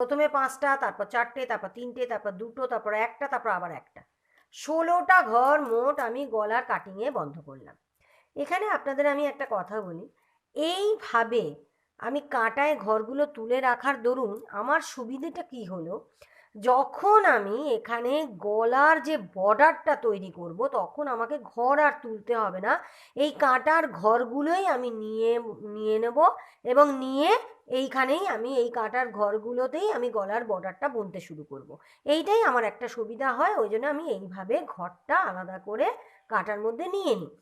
প্রথমে পাঁচটা, তারপর চারটে, তারপর তিনটে, তারপর দুটো, তারপর একটা, তারপর আবার একটা। ষোলোটা ঘর মোট আমি গলার কাটিংয়ে বন্ধ করলাম। এখানে আপনাদের আমি একটা কথা বলি। এইভাবে আমি কাটায় ঘরগুলো তুলে রাখার দরুন আমার সুবিধেটা কি হলো? যখন আমি এখানে গলার যে বর্ডারটা তৈরি করব, তখন আমাকে ঘর আর তুলতে হবে না এই কাটার ঘরগুলোই আমি নিয়ে নিয়ে নেব এবং নিয়ে এইখানেই আমি, এই কাটার ঘরগুলোতেই আমি গলার বর্ডারটা বুনতে শুরু করব। এইটাই আমার একটা সুবিধা হয়, ওই জন্য আমি এইভাবে ঘরটা আলাদা করে কাটার মধ্যে নিয়ে নিই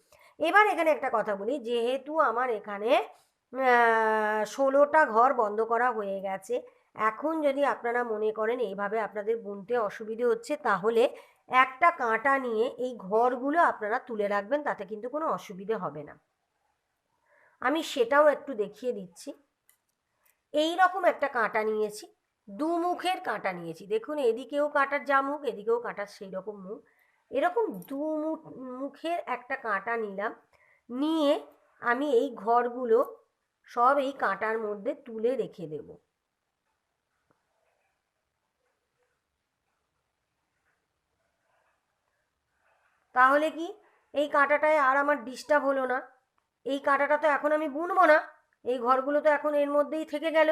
এবার এখানে একটা কথা বলি, যেহেতু আমার এখানে ষোলোটা ঘর বন্ধ করা হয়ে গেছে এখন যদি আপনারা মনে করেন এইভাবে আপনাদের বুনতে অসুবিধে হচ্ছে, তাহলে একটা কাঁটা নিয়ে এই ঘরগুলো আপনারা তুলে রাখবেন, তাতে কিন্তু কোনো অসুবিধে হবে না। আমি সেটাও একটু দেখিয়ে দিচ্ছি। এই রকম একটা কাঁটা নিয়েছি দু মুখের কাঁটা নিয়েছি। দেখুন, এদিকেও কাঁটার যা মুখ এদিকেও কাঁটার সেই রকম মুখ। এরকম দু মুখের একটা কাঁটা নিলাম, নিয়ে আমি এই ঘরগুলো সব এই কাঁটার মধ্যে তুলে রেখে দেব। তাহলে কি? এই কাঁটাটায় আর আমার ডিস্টার্ব হলো না। এই কাঁটাটা তো এখন আমি বুনবো না। এই ঘরগুলো তো এখন এর মধ্যেই থেকে গেল।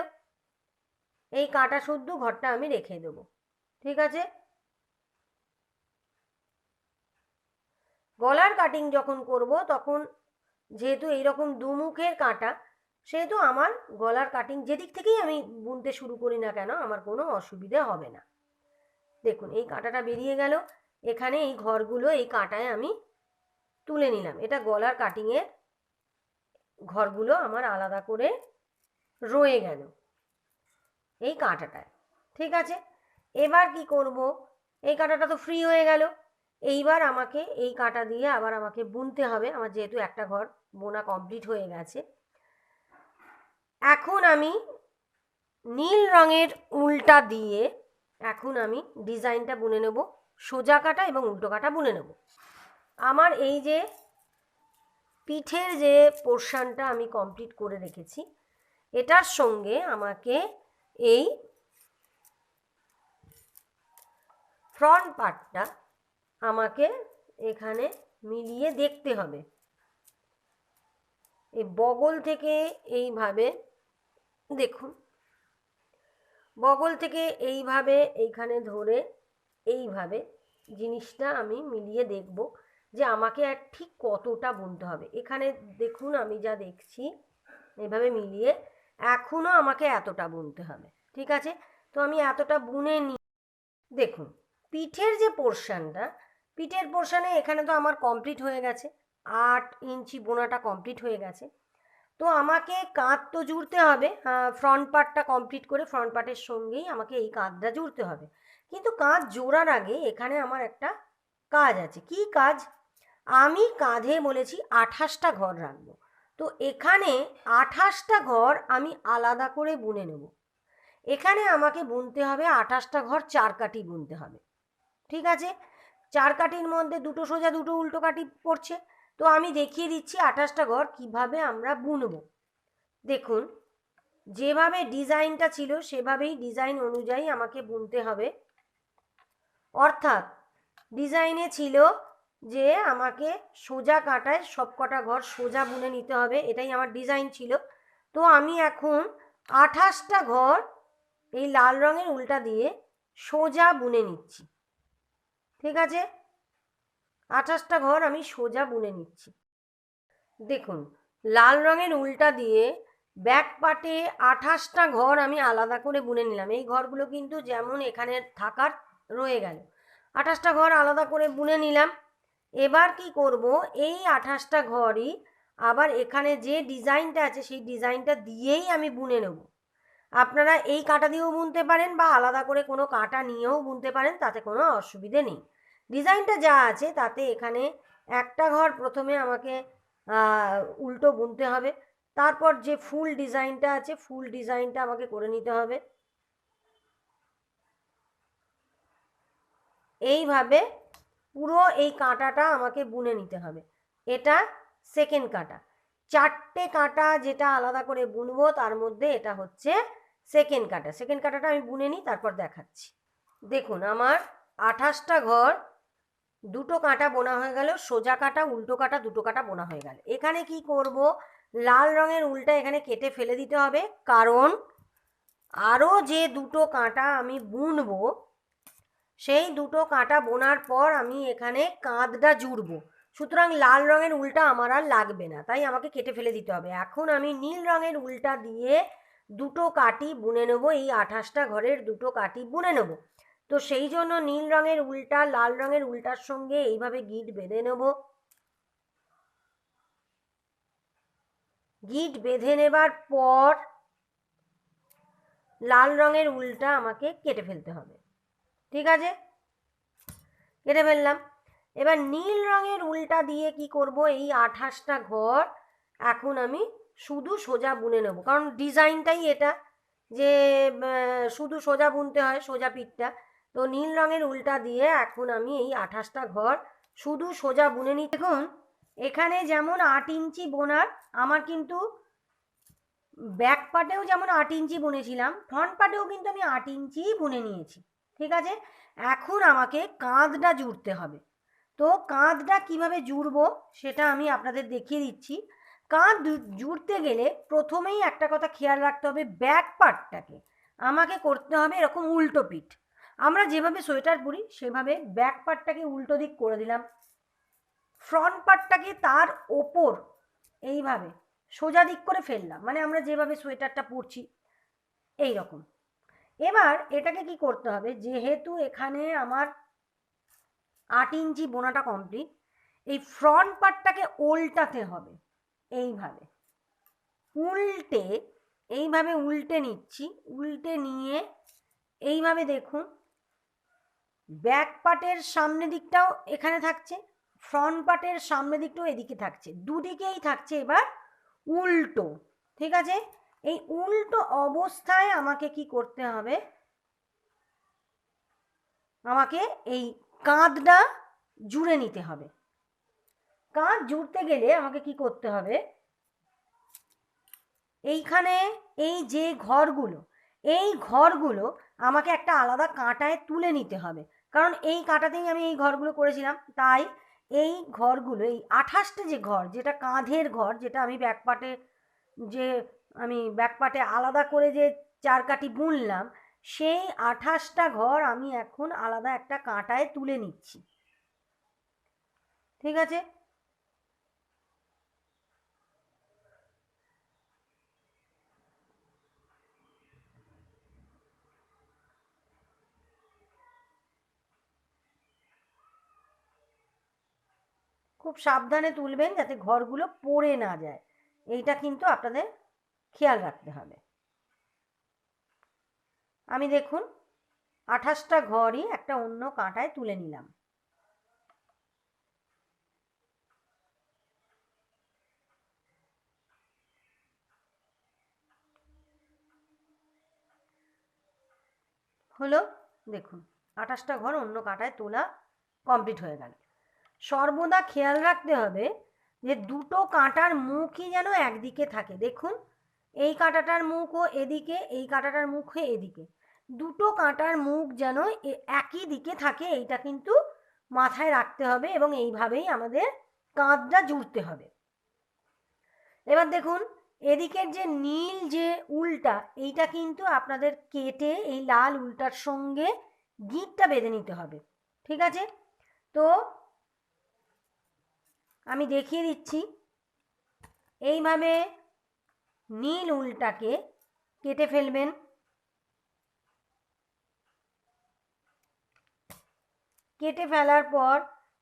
এই কাঁটা শুদ্ধ ঘরটা আমি রেখে দেবো। ঠিক আছে? গলার কাটিং যখন করব, তখন যেহেতু এইরকম দুমুখের কাঁটা, সেহেতু আমার গলার কাটিং যেদিক থেকেই আমি বুনতে শুরু করি না কেন, আমার কোনো অসুবিধে হবে না। দেখুন, এই কাঁটাটা বেরিয়ে গেল। এখানে এই ঘরগুলো, এই কাঁটায় আমি তুলে নিলাম। এটা গলার কাটিংয়ের ঘরগুলো আমার আলাদা করে রয়ে গেল এই কাঁটাটায়। ঠিক আছে? এবার কি করব? এই কাঁটাটা তো ফ্রি হয়ে গেল। এইবার আমাকে এই কাঁটা দিয়ে আবার আমাকে বুনতে হবে। আমার যেহেতু একটা ঘর, বোনা কমপ্লিট হয়ে গেছে। এখন আমি নীল রঙের উল্টা দিয়ে, এখন আমি ডিজাইনটা বুনে নেব। সোজা কাটা এবং উল্টো কাটা বুনে নেব। আমার এই যে পিঠের যে পোর্শনটা আমি কমপ্লিট করে রেখেছি, এটার সঙ্গে আমাকে এই ফ্রন্ট পার্টটা আমাকে এখানে মিলিয়ে দেখতে হবে। এই বগল থেকে এইভাবে দেখুন, বগল থেকে এইভাবে এইখানে ধরে এইভাবে জিনিসটা আমি মিলিয়ে দেখব যে আমাকে আর ঠিক কতটা বুনতে হবে। এখানে দেখুন আমি যা দেখছি, এভাবে মিলিয়ে এখনও আমাকে এতটা বুনতে হবে, ঠিক আছে? তো আমি এতটা বুনে নিই দেখুন, পিঠের যে পোর্শনটা, পিঠের পোর্শানে এখানে তো আমার কমপ্লিট হয়ে গেছে, আট ইঞ্চি বোনাটা কমপ্লিট হয়ে গেছে। তো আমাকে কাঁধ তো জুড়তে হবে ফ্রন্ট পার্টটা কমপ্লিট করে ফ্রন্ট পার্টের সঙ্গেই আমাকে এই কাঁধটা জুড়তে হবে। কিন্তু কাঁধ জোড়ার আগে এখানে আমার একটা কাজ আছে। কি কাজ? আমি কাঁধে বলেছি আঠাশটা ঘর রাখব। তো এখানে আঠাশটা ঘর আমি আলাদা করে বুনে নেব। এখানে আমাকে বুনতে হবে আঠাশটা ঘর চার কাটি বুনতে হবে। ঠিক আছে? চার কাটির মধ্যে দুটো সোজা, দুটো উল্টো কাটি পড়ছে। তো আমি দেখিয়ে দিচ্ছি আঠাশটা ঘর কীভাবে আমরা বুনবো। দেখুন, যেভাবে ডিজাইনটা ছিল সেভাবেই ডিজাইন অনুযায়ী আমাকে বুনতে হবে। অর্থাৎ ডিজাইনে ছিল যে আমাকে সোজা কাটায় সব কটা ঘর সোজা বুনে নিতে হবে, এটাই আমার ডিজাইন ছিল। তো আমি এখন আঠাশটা ঘর এই লাল রঙের উল্টা দিয়ে সোজা বুনে নিচ্ছি। ঠিক আছে? আঠাশটা ঘর আমি সোজা বুনে নিচ্ছি। দেখুন, লাল রঙের উল্টা দিয়ে ব্যাক পাটে আঠাশটা ঘর আমি আলাদা করে বুনে নিলাম। এই ঘরগুলো কিন্তু যেমন এখানে থাকার রয়ে গেল। আঠাশটা ঘর আলাদা করে বুনে নিলাম। এবার কি করব? এই আঠাশটা ঘরই আবার এখানে যে ডিজাইনটা আছে, সেই ডিজাইনটা দিয়েই আমি বুনে নেব। আপনারা এই কাঁটা দিয়েও বুনতে পারেন বা আলাদা করে কোনো কাঁটা নিয়েও বুনতে পারেন, তাতে কোনো অসুবিধে নেই। ডিজাইনটা যা আছে, তাতে এখানে একটা ঘর প্রথমে আমাকে উল্টো বুনতে হবে। তারপর যে ফুল ডিজাইনটা আছে, ফুল ডিজাইনটা আমাকে করে নিতে হবে। এইভাবে পুরো এই কাঁটাটা আমাকে বুনে নিতে হবে। এটা সেকেন্ড কাঁটা। চারটে কাঁটা যেটা আলাদা করে বুনবো, তার মধ্যে এটা হচ্ছে সেকেন্ড কাঁটা। সেকেন্ড কাঁটাটা আমি বুনে নিই, তারপর দেখাচ্ছি। দেখুন, আমার আঠাশটা ঘর, দুটো কাঁটা বোনা হয়ে গেল, সোজা কাঁটা, উল্টো কাঁটা, দুটো কাঁটা বোনা হয়ে গেল। এখানে কি করব? লাল রঙের উল্টা এখানে কেটে ফেলে দিতে হবে। কারণ আরও যে দুটো কাঁটা আমি বুনবো সেই দুটো কাঁটা বোনার পর আমি এখানে কাঁধটা জুড়বো। সুতরাং লাল রঙের উল্টা আমার আর লাগবে না, তাই আমাকে কেটে ফেলে দিতে হবে। এখন আমি নীল রঙের উল্টা দিয়ে দুটো কাটি বুনে নেব, এই আঠাশটা ঘরের দুটো কাটি বুনে নেব। তো সেই জন্য নীল রঙের উল্টা, লাল রঙের উল্টার সঙ্গে এইভাবে গিট বেঁধে নেব। গিট বেঁধে নেবার পর লাল রঙের উল্টা আমাকে কেটে ফেলতে হবে। ঠিক আছে? কেটে ফেললাম। এবার নীল রঙের উল্টা দিয়ে কি করব? এই আঠাশটা ঘর এখন আমি শুধু সোজা বুনে নেব। কারণ ডিজাইনটাই এটা যে শুধু সোজা বুনতে হয়, সোজা পিঠটা। তো নীল রঙের উল্টা দিয়ে এখন আমি এই আঠাশটা ঘর শুধু সোজা বুনে নিই। দেখুন, এখানে যেমন আট ইঞ্চি বোনার, আমার কিন্তু ব্যাক পার্টেও যেমন আট ইঞ্চি বুনেছিলাম, ফ্রন্ট পার্টেও কিন্তু আমি আট ইঞ্চিই বুনে নিয়েছি। ঠিক আছে? এখন আমাকে কাঁধটা জুড়তে হবে। তো কাঁধটা কীভাবে জুড়বো সেটা আমি আপনাদের দেখিয়ে দিচ্ছি। কাঁধ জুড়তে গেলে প্রথমেই একটা কথা খেয়াল রাখতে হবে ব্যাক পার্টটাকে। আমাকে করতে হবে এরকম উল্টো পিঠ। আমরা যেভাবে সোয়েটার পরি সেভাবে ব্যাক পার্টটাকে উল্টো দিক করে দিলাম। ফ্রন্ট পার্টটাকে তার ওপর এইভাবে সোজা দিক করে ফেললাম। মানে আমরা যেভাবে সোয়েটারটা পরছি এই রকম এবার এটাকে কি করতে হবে? যেহেতু এখানে আমার আট ইঞ্চি বোনাটা কমপ্লিট এই ফ্রন্ট পার্টটাকে উল্টাতে হবে এইভাবে। উল্টে এইভাবে উল্টে নিচ্ছি। উল্টে নিয়ে এইভাবে দেখুন ব্যাক পার্টের সামনে দিকটাও এখানে থাকছে ফ্রন্ট পার্টের সামনে দিকটাও এদিকে থাকছে। দুদিকেই থাকছে এবার উল্টো, ঠিক আছে? এই উল্টো অবস্থায় আমাকে কি করতে হবে? আমাকে এই কাঁধটা জুড়ে নিতে হবে। কাঁধ জুড়তে গেলে আমাকে কি করতে হবে? এইখানে এই যে ঘরগুলো, এই ঘরগুলো আমাকে একটা আলাদা কাঁটায় তুলে নিতে হবে। কারণ এই কাঁটাতেই আমি এই ঘরগুলো করেছিলাম। তাই এই ঘরগুলো, এই আঠাশটা যে ঘর, যেটা কাঁধের ঘর, যেটা আমি ব্যাকপাটে যে আমি ব্যাকপাটে আলাদা করে যে চার কাঠি বুনলাম, সেই আঠাশটা ঘর আমি এখন আলাদা একটা কাঁটায় তুলে নিচ্ছি। ঠিক আছে? খুব সাবধানে তুলবেন যাতে ঘরগুলো পড়ে না যায়। এইটা কিন্তু আপনাদের খেয়াল রাখতে হবে। আমি দেখুন, আঠাশটা ঘরই একটা অন্য কাঁটায় তুলে নিলাম। হলো, দেখুন, আঠাশটা ঘর অন্য কাঁটায় তোলা কমপ্লিট হয়ে গেল। সর্বদা খেয়াল রাখতে হবে যে দুটো কাঁটার মুখই যেন একদিকে থাকে। দেখুন এই কাঁটাটার মুখও এদিকে, এই কাঁটাটার মুখও এদিকে। দুটো কাঁটার মুখ যেন একই দিকে থাকে, এইটা কিন্তু মাথায় রাখতে হবে এবং এইভাবেই আমাদের কাঁধটা জুড়তে হবে। এবার দেখুন, এদিকের যে নীল যে উল্টা, এইটা কিন্তু আপনাদের কেটে এই লাল উল্টার সঙ্গে গিঁটটা বেঁধে নিতে হবে, ঠিক আছে? তো আমি দেখিয়ে দিচ্ছি। এইভাবে নীল উলটাকে কেটে ফেলবেন। কেটে ফেলার পর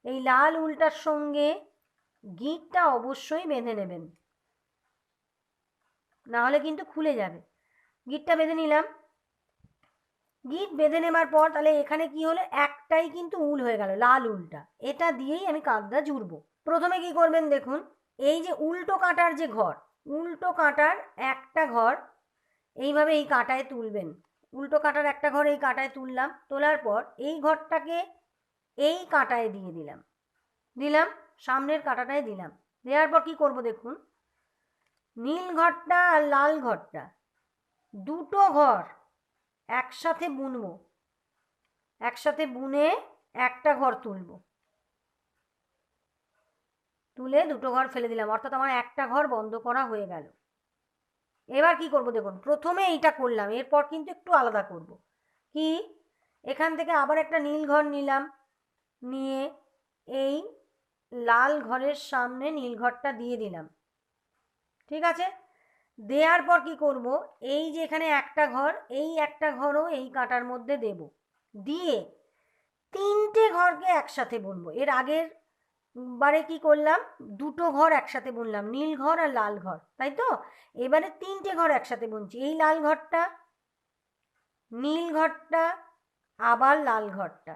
এই লাল উলটার সঙ্গে গিঁটটা অবশ্যই বেঁধে নেবেন। না হলে কিন্তু খুলে যাবে। গিঁটটা বেঁধে নিলাম। গিট বেঁধে নেবার পর তাহলে এখানে কি হলো? একটাই কিন্তু উল হয়ে গেল, লাল উলটা। এটা দিয়েই আমি কাঁধটা জুড়বো প্রথমে কি করবেন দেখুন, এই যে উল্টো কাঁটার যে ঘর উল্টো কাঁটার একটা ঘর এইভাবে এই কাঁটায় তুলবেন। উল্টো কাঁটার একটা ঘর এই কাঁটায় তুললাম, তোলার পর এই ঘরটাকে এই কাঁটায় দিয়ে দিলাম। দিলাম, সামনের কাঁটাটায় দিলাম। দেওয়ার পর কি করব দেখুন, নীল ঘরটা আর লাল ঘরটা দুটো ঘর একসাথে বুনবো। একসাথে বুনে একটা ঘর তুলবো। তুলে দুটো ঘর ফেলে দিলাম, অর্থাৎ আমার একটা ঘর বন্ধ করা হয়ে গেল। এবার কি করব দেখুন, প্রথমে এইটা করলাম, এরপর কিন্তু একটু আলাদা করব। কি? এখান থেকে আবার একটা নীল ঘর নিলাম, নিয়ে এই লাল ঘরের সামনে নীল ঘরটা দিয়ে দিলাম। ঠিক আছে? দেওয়ার পর কি করব? এই যে এখানে একটা ঘর, এই একটা ঘরও এই কাঁটার মধ্যে দেব। দিয়ে তিনটে ঘরকে একসাথে বুনবো। এর আগের বারে কি করলাম? দুটো ঘর একসাথে বুনলাম, নীল ঘর আর লাল ঘর, তাই তো? এবারে তিনটে ঘর একসাথে বুনছি, এই লাল ঘরটা, নীল ঘরটা, আবার লাল ঘরটা।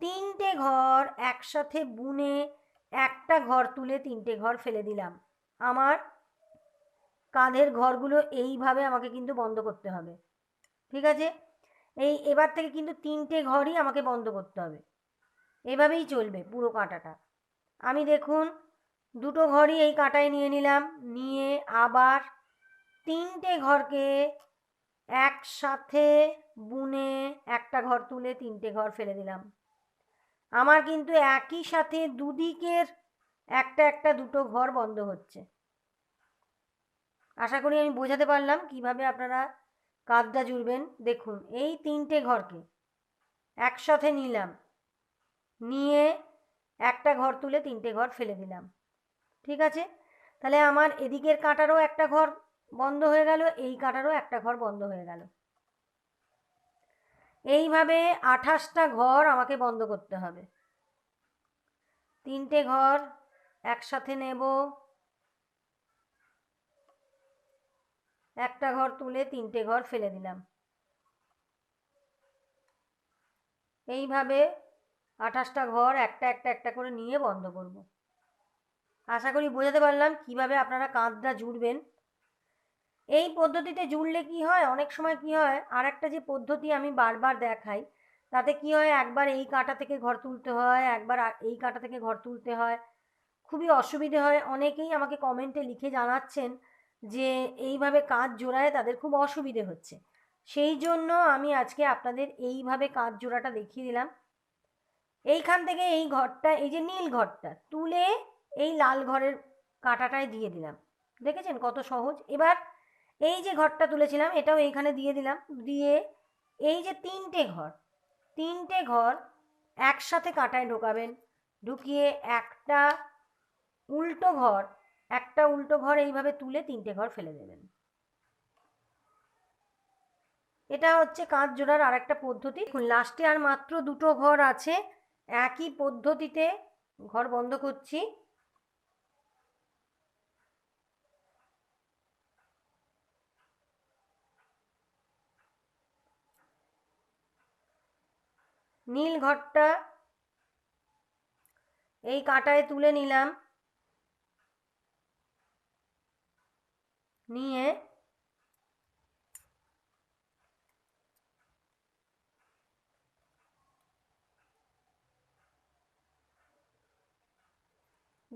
তিনটে ঘর একসাথে বুনে একটা ঘর তুলে তিনটে ঘর ফেলে দিলাম। আমার কাঁধের ঘরগুলো এইভাবে আমাকে কিন্তু বন্ধ করতে হবে, ঠিক আছে? এই এবার থেকে কিন্তু তিনটে ঘরই আমাকে বন্ধ করতে হবে। এভাবেই চলবে পুরো কাঁটাটা। আমি দেখুন, দুটো ঘরই এই কাঁটায় নিয়ে নিলাম। নিয়ে আবার তিনটে ঘরকে একসাথে বুনে একটা ঘর তুলে তিনটে ঘর ফেলে দিলাম। আমার কিন্তু একই সাথে দুদিকের একটা একটা দুটো ঘর বন্ধ হচ্ছে। আশা করি আমি বোঝাতে পারলাম কীভাবে আপনারা কাঁধটা জুড়বেন। দেখুন, এই তিনটে ঘরকে একসাথে নিলাম। নিয়ে একটা ঘর তুলে তিনটে ঘর ফেলে দিলাম। ঠিক আছে? তাহলে আমার এদিকের কাঁটারও একটা ঘর বন্ধ হয়ে গেল, এই কাঁটারও একটা ঘর বন্ধ হয়ে গেল। এইভাবে আঠাশটা ঘর আমাকে বন্ধ করতে হবে। তিনটে ঘর একসাথে নেব। একটা ঘর তুলে তিনটে ঘর ফেলে দিলাম। এইভাবে আঠাশটা ঘর একটা একটা একটা করে নিয়ে বন্ধ করব। আশা করি বোঝাতে পারলাম কীভাবে আপনারা কাঁধটা জুড়বেন। এই পদ্ধতিতে জুড়লে কি হয়? অনেক সময় কি হয়? আর একটা যে পদ্ধতি আমি বারবার দেখাই, তাতে কি হয়? একবার এই কাঁটা থেকে ঘর তুলতে হয়, একবার এই কাঁটা থেকে ঘর তুলতে হয়। খুবই অসুবিধে হয়। অনেকেই আমাকে কমেন্টে লিখে জানাচ্ছেন যে এইভাবে কাঁধ জোড়ায় তাদের খুব অসুবিধে হচ্ছে। সেই জন্য আমি আজকে আপনাদের এইভাবে কাঁধ জোড়াটা দেখিয়ে দিলাম। এইখান থেকে এই ঘরটা, এই যে নীল ঘরটা, তুলে এই লাল ঘরের কাঁটাটায় দিয়ে দিলাম। দেখেছেন কত সহজ? এবার এই যে ঘরটা তুলেছিলাম, এটাও এইখানে দিয়ে দিলাম। দিয়ে এই যে তিনটে ঘর তিনটে ঘর একসাথে কাঁটায় ঢোকাবেন। ঢুকিয়ে একটা উল্টো ঘর, একটা উল্টো ঘর এইভাবে তুলে তিনটে ঘর ফেলে দেবেন। এটা হচ্ছে কাঁচ জোড়ার আর একটা পদ্ধতি লাস্টে আর মাত্র দুটো ঘর আছে। একই পদ্ধতিতে ঘর বন্ধ করছি। নীল ঘরটা এই কাঁটায় তুলে নিলাম। নিয়ে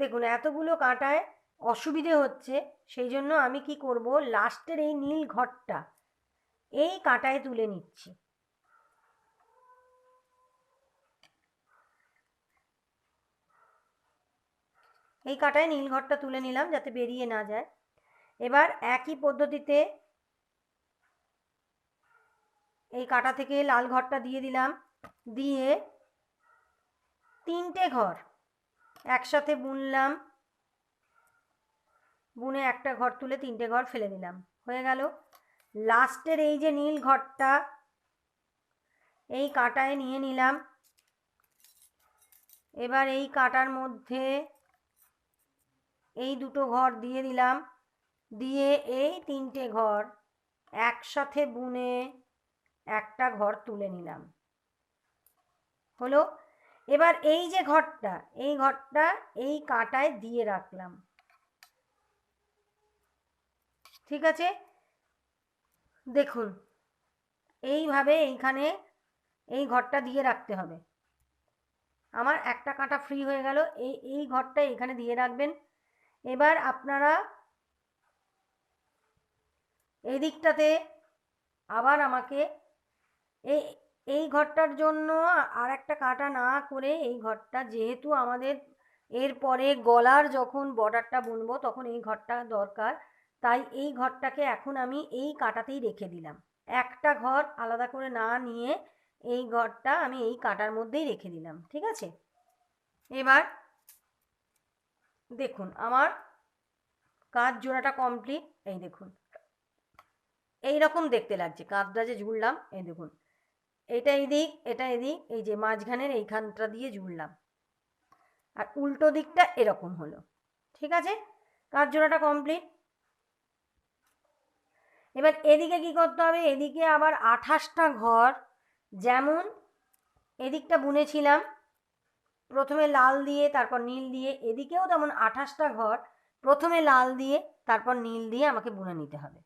দেখুন, এতগুলো কাঁটায় অসুবিধে হচ্ছে, সেই জন্য আমি কি করব? লাস্টের এই নীল ঘরটা এই কাঁটায় তুলে নিচ্ছি। এই কাঁটায় নীল ঘরটা তুলে নিলাম যাতে বেরিয়ে না যায়। এবার একই পদ্ধতিতে এই কাটা থেকে লাল ঘরটা দিয়ে দিলাম। দিয়ে তিনটে ঘর একসাথে বুনলাম। বুনে একটা ঘর তুলে তিনটে ঘর ফেলে দিলাম। হয়ে গেল। লাস্টের এই যে নীল ঘরটা, এই কাটায় নিয়ে নিলাম। এবার এই কাটার মধ্যে এই দুটো ঘর দিয়ে দিলাম। দিয়ে এই তিনটে ঘর একসাথে বুনে একটা ঘর তুলে নিলাম। হলো এবার এই যে ঘরটা, এই ঘরটা এই কাঁটায় দিয়ে রাখলাম। ঠিক আছে? দেখুন, এইভাবে এইখানে এই ঘরটা দিয়ে রাখতে হবে। আমার একটা কাঁটা ফ্রি হয়ে গেল, এই এই ঘরটা এখানে দিয়ে রাখবেন। এবার আপনারা এই দিকটাতে আবার আমাকে এই এই ঘরটার জন্য আর একটা কাটা না করে এই ঘরটা যেহেতু আমাদের এরপরে গলার যখন বর্ডারটা বুনবো তখন এই ঘরটা দরকার। তাই এই ঘরটাকে এখন আমি এই কাটাতেই রেখে দিলাম। একটা ঘর আলাদা করে না নিয়ে এই ঘরটা আমি এই কাটার মধ্যেই রেখে দিলাম, ঠিক আছে? এবার দেখুন, আমার কাঁধ জোড়াটা কমপ্লিট এই দেখুন। এই রকম দেখতে লাগছে, কাঁধটা যে জুড়লাম এই দেখুন। এটা এদিক এটা এদিক এই যে মাঝখানের এইখানটা দিয়ে জুড়লাম। আর উল্টো দিকটা এরকম হলো, ঠিক আছে? কাঁধ জোড়াটা কমপ্লিট এবার এদিকে কি করতে হবে? এদিকে আবার আঠাশটা ঘর, যেমন এদিকটা বুনেছিলাম, প্রথমে লাল দিয়ে, তারপর নীল দিয়ে, এদিকেও তেমন আঠাশটা ঘর, প্রথমে লাল দিয়ে, তারপর নীল দিয়ে আমাকে বুনে নিতে হবে।